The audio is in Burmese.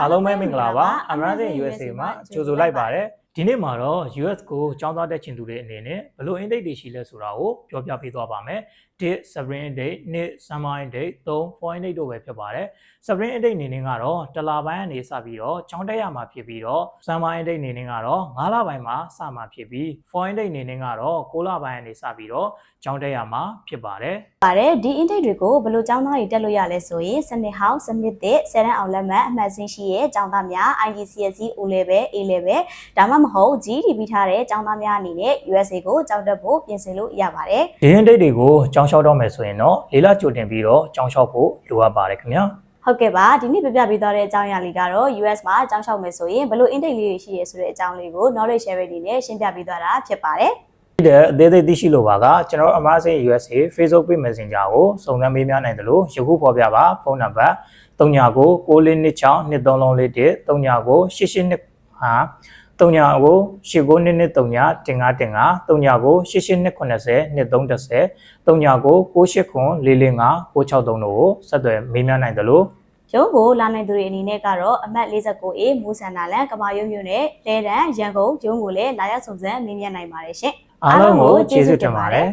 အားလုံးပဲမင်္ဂလာပါ American USA မှာကြိုဆိုလိုက်ပါတယ် ဒီနေ့မှာတော့ US ကိုကြောင်းသားတက်ချင်သူတွေအနေနဲ့ဘလို့ index တွေရှိလဲဆိုတာကိုပြောပြပေးသွားပါမယ်။ date sovereign index နှစ် summer index 3 foreign index တို့ပဲဖြစ်ပါတယ်။ sovereign index အနေနဲ့ကတော့တစ်လပိုင်းအနေစပြီးတော့ကြောင်းတက်ရမှာဖြစ်ပြီးတော့ summer index အနေနဲ့ကတော့9လပိုင်းမှာစမှာဖြစ်ပြီး foreign index အနေနဲ့ကတော့6လပိုင်းအနေစပြီးတော့ကြောင်းတက်ရမှာဖြစ်ပါတယ်။ပါတယ်ဒီ index တွေကိုဘလို့ကြောင်းသားတွေတက်လို့ရလဲဆိုရင်စနစ်ဟောင်းစနစ်သစ်10တန်းအောင်လက်မှတ်အမှတ်စဉ်ရှိရဲ့ကြောင်းသားများ IGCSE O level A level ဒါမှမဟုတ် GDP ထားတဲ့ကျောင်းသားများအနေနဲ့ USA ကိုကြောက်တက်ဖို့ပြင်ဆင်လို့ရပါတယ်။ဒီရင်ဒိတ်တွေကိုကျောင်းလျှောက်တော့မယ်ဆိုရင်တော့လေးလကြိုတင်ပြီးတော့ကျောင်းလျှောက်ဖို့လိုအပ်ပါတယ်ခင်ဗျာ။ဟုတ်ကဲ့ပါဒီနေ့ပြပြပေးသွားတဲ့အကြောင်းအရာလေးကတော့ US မှာအကြောင်းလျှောက်မယ်ဆိုရင်ဘယ်လို intake လေးတွေရှိရဲဆိုတဲ့အကြောင်းလေးကို knowledge share လေးနဲ့ရှင်းပြပေးသွားတာဖြစ်ပါတယ်ဒီတဲ့အသေးသေးသိရှိလိုပါကကျွန်တော်အမစင် USA Facebook Page Messenger ကိုစုံစမ်းမေးမြန်းနိုင်တယ်လို့ယခုဖော်ပြပါဖုန်းနံပါတ်3996623341 399882ဟာ 39ကို892239တင်9တင်9 39ကို898890 2310 39ကို989445 663တို့ကိုဆက်သွယ်မေးမြန်းနိုင်တယ်လို့ရုံးကိုလာနိုင်သူတွေအနေနဲ့ကတော့အမှတ် 49A မူဆန္ဒလန်ကမာရုံမြို့နယ်လဲတန်းရန်ကုန်ရုံးကိုလည်းလာရောက်စုံစမ်းမေးမြန်းနိုင်ပါတယ်ရှင်အားလုံးကိုကျေးဇူးတင်ပါတယ်